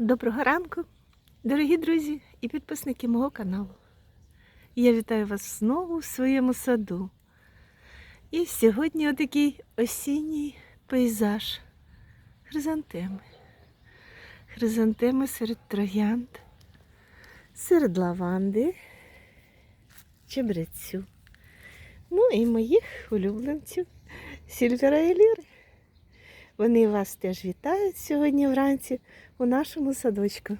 Доброго ранку, дорогі друзі і підписники мого каналу. Я вітаю вас знову в своєму саду. І сьогодні отакий осінній пейзаж. Хризантеми. Хризантеми серед троянд, серед лаванди, чебрецю. Ну і моїх улюбленців Сільвера і Ліри. Вони вас теж вітають сьогодні вранці у нашому садочку.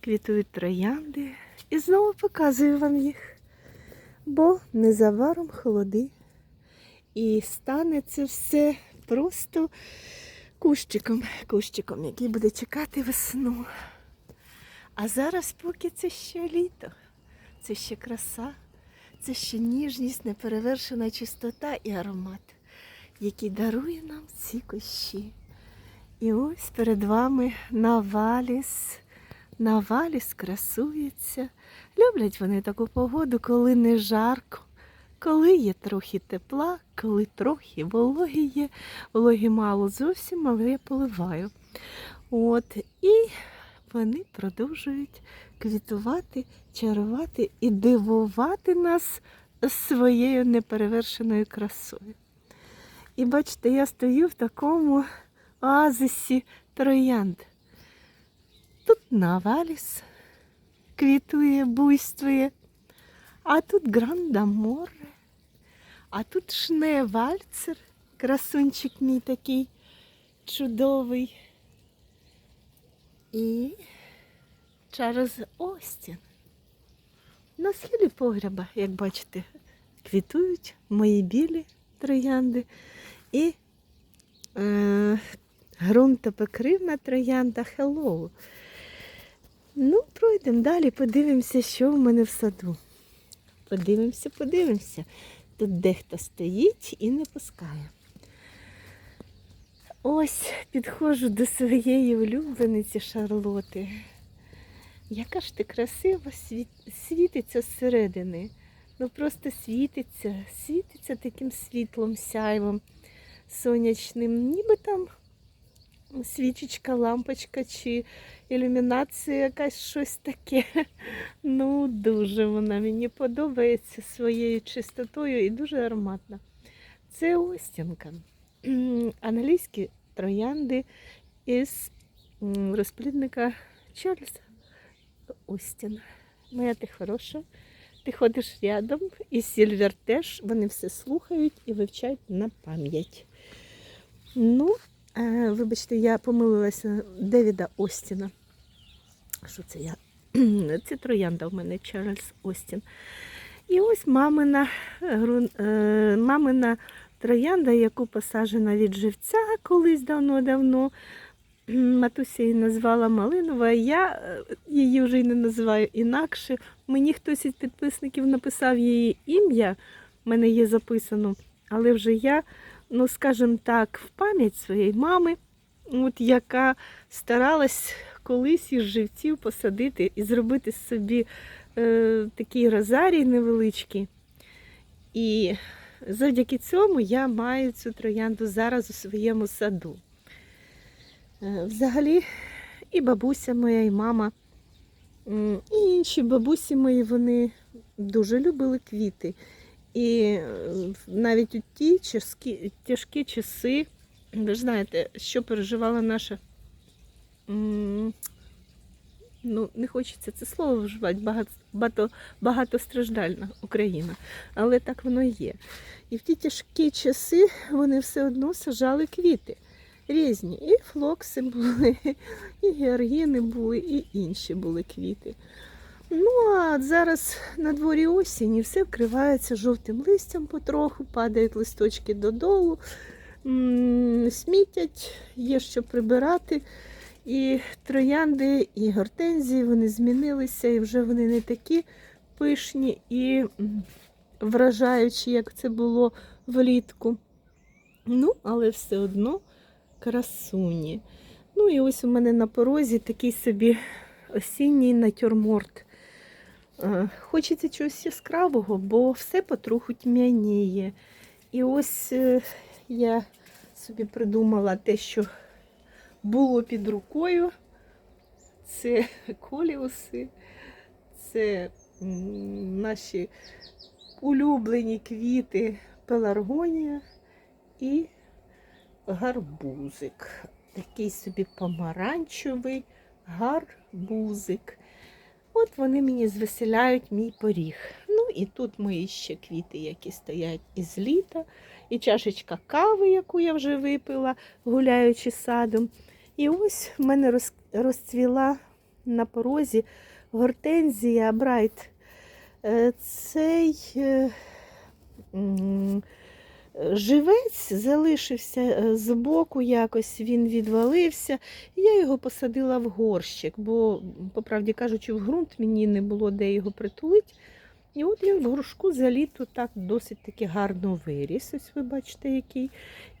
Квітують троянди і знову показую вам їх, бо незабаром холоди. І стане це все просто кущиком, кущиком, який буде чекати весну. А зараз поки це ще літо, це ще краса, це ще ніжність, неперевершена чистота і аромат, який дарує нам ці кущі. І ось перед вами Наваліс. Наваліс красується. Люблять вони таку погоду, коли не жарко, коли є трохи тепла, коли трохи вологи є. Вологи мало зовсім, але я поливаю. От, і вони продовжують квітувати, чарувати і дивувати нас своєю неперевершеною красою. І бачите, я стою в такому оазисі троянд. Тут наваліс квітує, буйствує, а тут грандаморе, а тут шневальцер, красунчик мій такий чудовий. І Чарльз Остін. На схилі погреба, як бачите, квітують мої білі троянди і е, ґрунтопокривна троянда Hello. Ну, пройдемо далі, подивимося, що в мене в саду. Подивимося, подивимося. Тут дехто стоїть і не пускає. Ось підходжу до своєї улюблениці Шарлоти. Яка ж ти красива світиться зсередини. Ну просто світиться, світиться таким світлом, сяйвом сонячним, ніби там свічечка, лампочка чи ілюмінація, якась щось таке. Ну, дуже вона мені подобається своєю чистотою і дуже ароматна. Це Остінка. Англійські троянди із розплідника Чарльза Остіна. Моя ти хороша. Ти ходиш рядом, і Сільвер теж вони все слухають і вивчають на пам'ять. Ну, е, вибачте, я помилилася Девіда Остіна. Що це я? Це троянда в мене Чарльз Остін. І ось мамина, грун- е, мамина троянда, яку посаджена від живця колись давно-давно. Матуся її назвала Малинова, я е, її вже й не називаю інакше. Мені хтось із підписників написав її ім'я, в мене є записано, але вже я, ну скажімо так, в пам'ять своєї мами, от яка старалась колись із живців посадити і зробити собі е, такий розарій невеличкий. І завдяки цьому я маю цю троянду зараз у своєму саду. Е, Взагалі, і бабуся моя, і мама, і інші бабусі мої, вони дуже любили квіти. І е, навіть у ті тяжкі, тяжкі часи, ви ж знаєте, що переживала наша, ну, не хочеться це слово вживати, багато, багато, багатостраждальна Україна, але так воно і є. І в ті тяжкі часи вони все одно сажали квіти різні. І флокси були, і георгіни були, і інші були квіти. Ну, а зараз на дворі осінь і все вкривається жовтим листям потроху, падають листочки додолу, смітять, є що прибирати. І троянди, і гортензії вони змінилися, і вже вони не такі пишні і вражаючі, як це було влітку. Ну, але все одно красуні. Ну і ось у мене на порозі такий собі осінній натюрморт. Е, Хочеться чогось яскравого, бо все потроху тьмяніє. І ось е, я собі придумала те, що було під рукою. це коліуси, це наші улюблені квіти пеларгонія і гарбузик. Такий собі помаранчевий гарбузик. От вони мені звеселяють мій поріг. Ну і тут мої ще квіти, які стоять із літа, і чашечка кави, яку я вже випила, гуляючи садом. І ось в мене розцвіла на порозі гортензія Брайт. Е, Цей е, живець залишився е, збоку якось, він відвалився. І Я його посадила в горщик, бо, по правді кажучи, в ґрунт мені не було де його притулити. І от він в горшку за літо так досить таки гарно виріс. Ось ви бачите, який.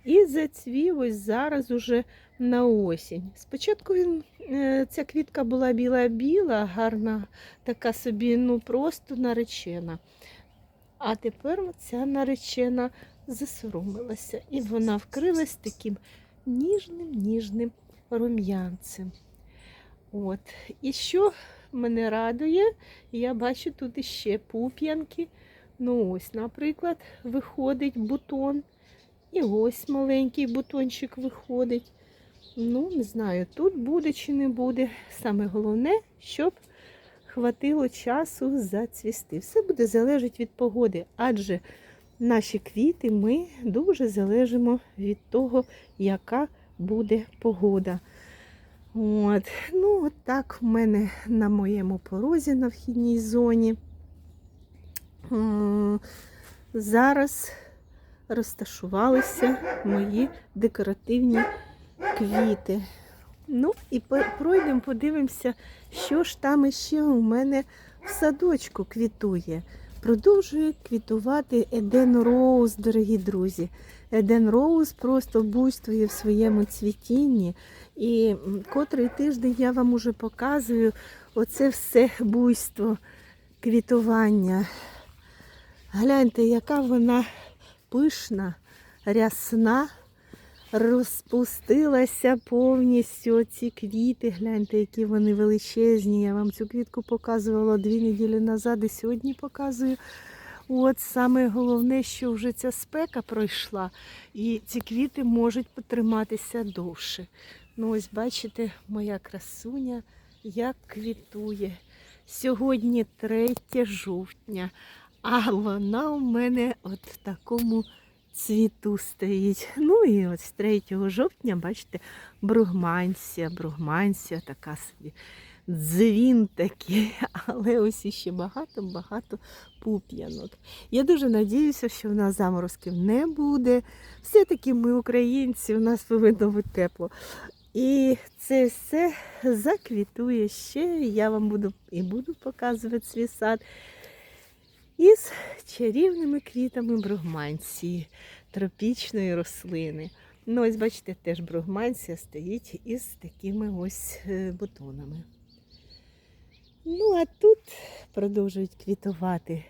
І зацвів ось зараз уже на осінь. Спочатку він, е, ця квітка була біла-біла, гарна, така собі, ну просто наречена. А тепер ця наречена засоромилася, і вона вкрилась таким ніжним, ніжним рум'янцем. От. І що мене радує, я бачу тут іще пуп'янки. Ну ось, наприклад, виходить бутон. І ось маленький бутончик виходить. Ну, не знаю, тут буде чи не буде. Саме головне, щоб хватило часу зацвісти. Все буде залежати від погоди, адже наші квіти ми дуже залежимо від того, яка буде погода. От. Ну, от так в мене на моєму порозі на вхідній зоні. Зараз розташувалися мої декоративні квіти. Ну і пройдемо, подивимося, що ж там іще у мене в садочку квітує. Продовжує квітувати Еден Роуз, дорогі друзі. Еден Роуз просто буйствує в своєму цвітінні. І котрий тиждень я вам уже показую оце все буйство квітування. Гляньте, яка вона пишна, рясна, розпустилася повністю ці квіти. Гляньте, які вони величезні. Я вам цю квітку показувала дві неділі назад і сьогодні показую. От саме головне, що вже ця спека пройшла, і ці квіти можуть потриматися довше. Ну, ось бачите, моя красуня як квітує. Сьогодні 3 жовтня, а вона у мене от в такому цвіту стоїть. Ну і з 3 жовтня, бачите, бругмансія, бругмансія така собі. Дзвін такий, але ось іще багато-багато пуп'янок. Я дуже надіюся, що в нас заморозків не буде. Все-таки ми українці, у нас повинно бути тепло. І це все заквітує ще. Я вам буду і буду показувати свій сад із чарівними квітами бругмансії, тропічної рослини. Ну, ось бачите, теж бругмансія стоїть із такими ось е, бутонами. Ну, а тут продовжують квітувати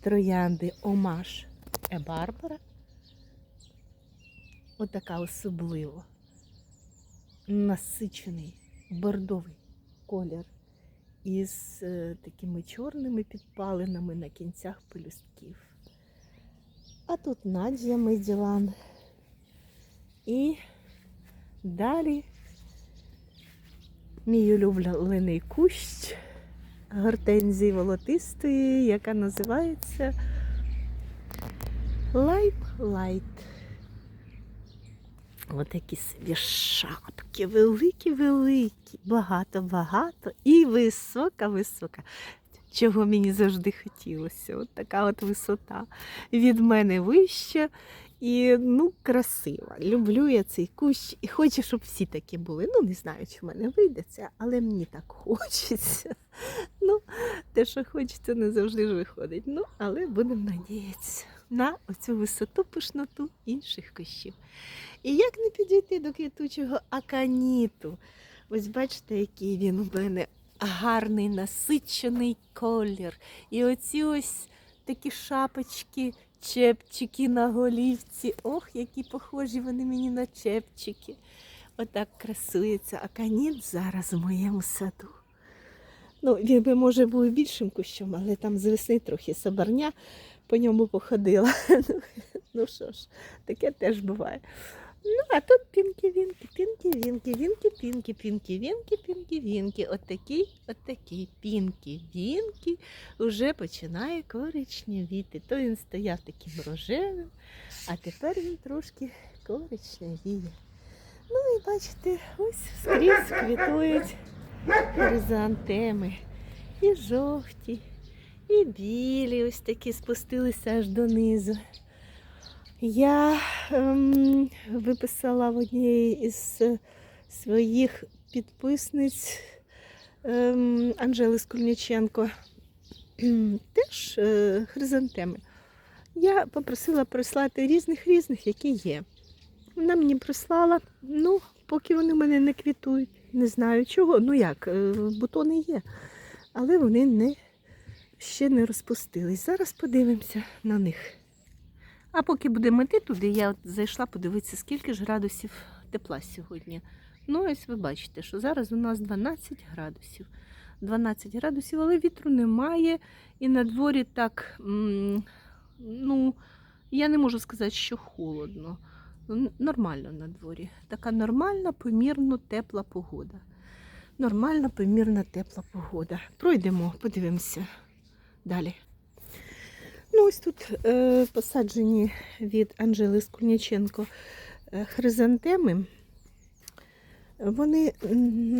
троянди Омаш Ебарбара. Отака особливо насичений бордовий колір із е, такими чорними підпалинами на кінцях пелюстків. А тут Надія Меділан. І далі мій улюблений кущ гортензії волотистої, яка називається Лайм Лайт. Отакі собі шапки, великі-великі, багато-багато і висока-висока. Чого мені завжди хотілося. От така от висота. Від мене вища і ну, красива. Люблю я цей кущ і хочу, щоб всі такі були. Ну, не знаю, чи в мене вийде це, але мені так хочеться. Ну, те, що хочеться, не завжди ж виходить. Ну, але будемо надіятися на оцю висоту пишноту інших кущів. І як не підійти до квітучого аканіту? Ось бачите, який він у мене гарний насичений колір. І оці ось такі шапочки, чепчики на голівці. Ох, які похожі вони мені на чепчики. отак красується аканіт зараз в моєму саду. Ну, він би, може, був більшим кущом, але там з весни трохи соборня по ньому походила. Ну, що ж, таке теж буває. Ну, а тут пінки-вінки, пінки-вінки, вінки-пінки, пінки-вінки, пінки-вінки. От такий, от такий пінки-вінки вже починає коричневіти. То він стояв таким рожевим, а тепер він трошки коричневіє. Ну і бачите, ось скрізь квітують хризантеми. І жовті, і білі, ось такі спустилися аж донизу. Я ем, виписала в одній із е, своїх підписниць ем, Анжели Скульниченко теж е, хризантеми. Я попросила прислати різних різних, які є. Вона мені прислала, ну, поки вони в мене не квітують. Не знаю чого. Ну як, е, бутони є, але вони не, ще не розпустились. Зараз подивимося на них. А поки будемо йти туди, я от зайшла подивитися, скільки ж градусів тепла сьогодні. Ну, ось ви бачите, що зараз у нас 12 градусів. 12 градусів, але вітру немає. І на дворі так, ну, я не можу сказати, що холодно. Нормально на дворі. Така нормальна, помірно тепла погода. Нормальна, помірна тепла погода. Пройдемо, подивимося далі. Ну, ось тут е, посаджені від Анжели Скульняченко е, хризантеми. Вони,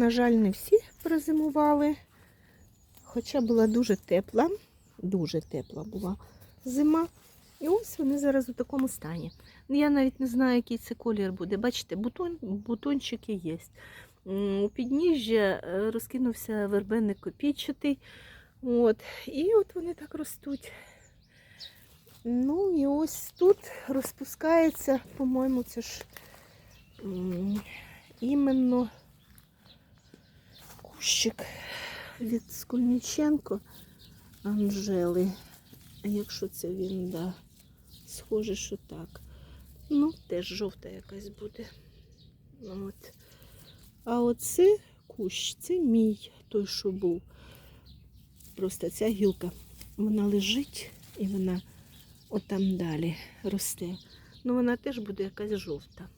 на жаль, не всі прозимували, хоча була дуже тепла, дуже тепла була зима. І ось вони зараз у такому стані. Я навіть не знаю, який це колір буде. Бачите, бутон, бутончики є. У підніжжя е, розкинувся вербенник копійчатий. От. І от вони так ростуть. Ну і ось тут розпускається, по-моєму, це ж іменно кущик від Скульниченко Анжели. Якщо це він, да, схоже, що так. Ну, теж жовта якась буде. От. А оце кущ, це мій той, що був. Просто ця гілка, вона лежить і вона отам далі росте. Ну, вона теж буде якась жовта.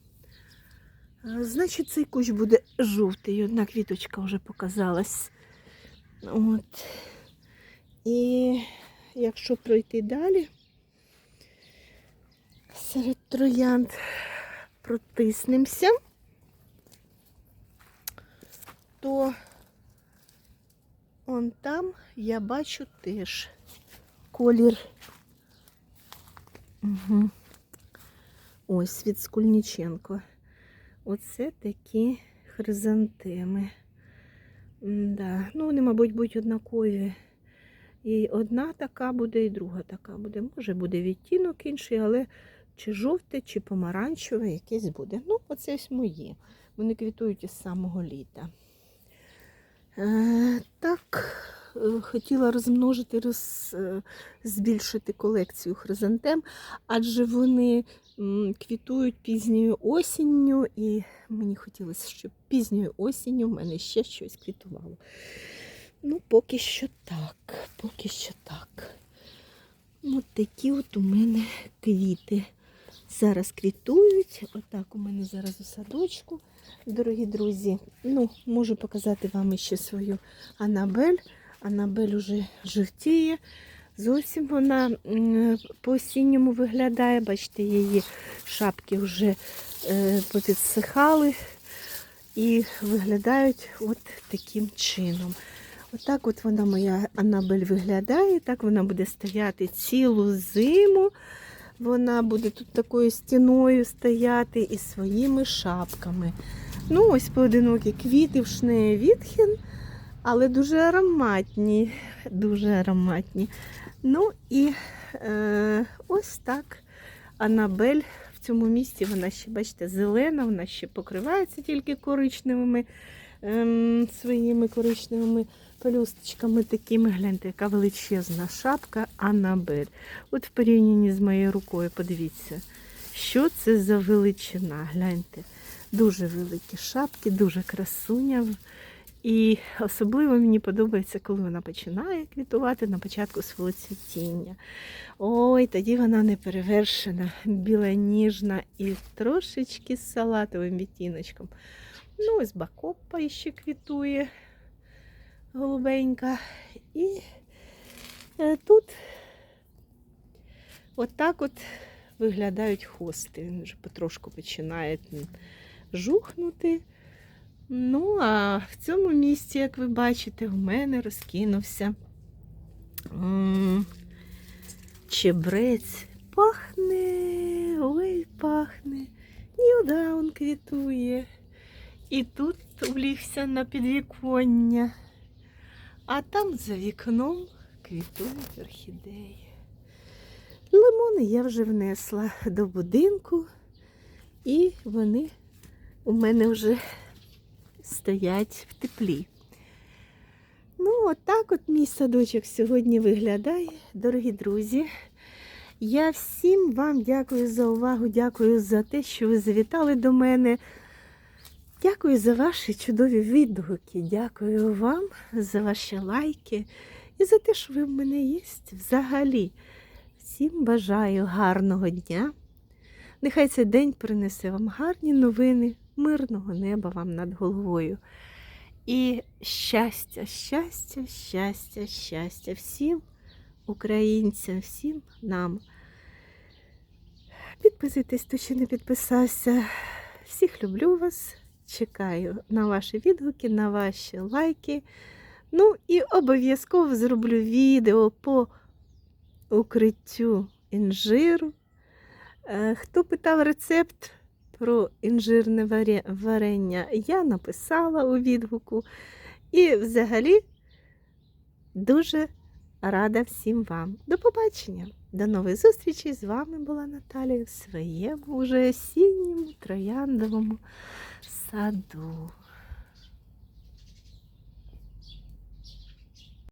Значить, цей кущ буде жовтий. Одна квіточка вже показалась. От. І якщо пройти далі, серед троянд протиснемося, то он там я бачу теж колір. Угу. Ось від Скульниченко. Оце такі хризантеми. Да. Ну, вони, мабуть, будуть однакові. І одна така буде, і друга така буде. Може буде відтінок інший, але чи жовте, чи помаранчеве якесь буде. Ну, оце ось мої. Вони квітують із самого літа. Хотіла розмножити, роз, е, збільшити колекцію хризантем, адже вони квітують пізньою осінню, і мені хотілося, щоб пізньою осінню в мене ще щось квітувало. Ну, поки що так, поки що так. От такі от у мене квіти. Зараз квітують. Отак у мене зараз у садочку, дорогі друзі. Ну, можу показати вам ще свою Анабель. Анабель уже жовтіє. Зовсім вона по-осінньому виглядає. Бачите, її шапки вже е, попідсихали і виглядають от таким чином. Отак от вона моя Анабель виглядає. Так вона буде стояти цілу зиму. Вона буде тут такою стіною стояти із своїми шапками. Ну, ось поодинокі квіти в шнеї Вітхен, але дуже ароматні. Дуже ароматні. Ну і е, ось так Анабель в цьому місці, вона ще, бачите, зелена, вона ще покривається тільки коричневими ем, своїми коричневими пелюсточками такими. Гляньте, яка величезна шапка Анабель. От в порівнянні з моєю рукою, подивіться, що це за величина. Гляньте. Дуже великі шапки, дуже красуня. І особливо мені подобається, коли вона починає квітувати на початку свого цвітіння. Ой, тоді вона не перевершена, біла ніжна і трошечки з салатовим відтіночком. Ну, ось бакопа ще квітує голубенька. І е, тут отак от виглядають хости. Він вже потрошку починає жухнути. Ну, а в цьому місці, як ви бачите, в мене розкинувся чебрець. Пахне, ой, пахне. Ньюдаун квітує. І тут улігся на підвіконня. А там за вікном квітують орхідеї. Лимони я вже внесла до будинку, і вони у мене вже стоять в теплі. Ну, отак от мій садочок сьогодні виглядає, дорогі друзі. Я всім вам дякую за увагу, дякую за те, що ви завітали до мене. Дякую за ваші чудові відгуки. Дякую вам за ваші лайки і за те, що ви в мене є взагалі. Всім бажаю гарного дня. Нехай цей день принесе вам гарні новини, мирного неба вам над головою. І щастя, щастя, щастя, щастя всім українцям, всім нам. Підписуйтесь, хто ще не підписався. Всіх люблю вас. Чекаю на ваші відгуки, на ваші лайки. Ну і обов'язково зроблю відео по укриттю інжиру. Е, Хто питав рецепт про інжирне варення, я написала у відгуку. І взагалі дуже рада всім вам. До побачення! До нових зустрічей! З вами була Наталія в своєму вже осінньому трояндовому саду.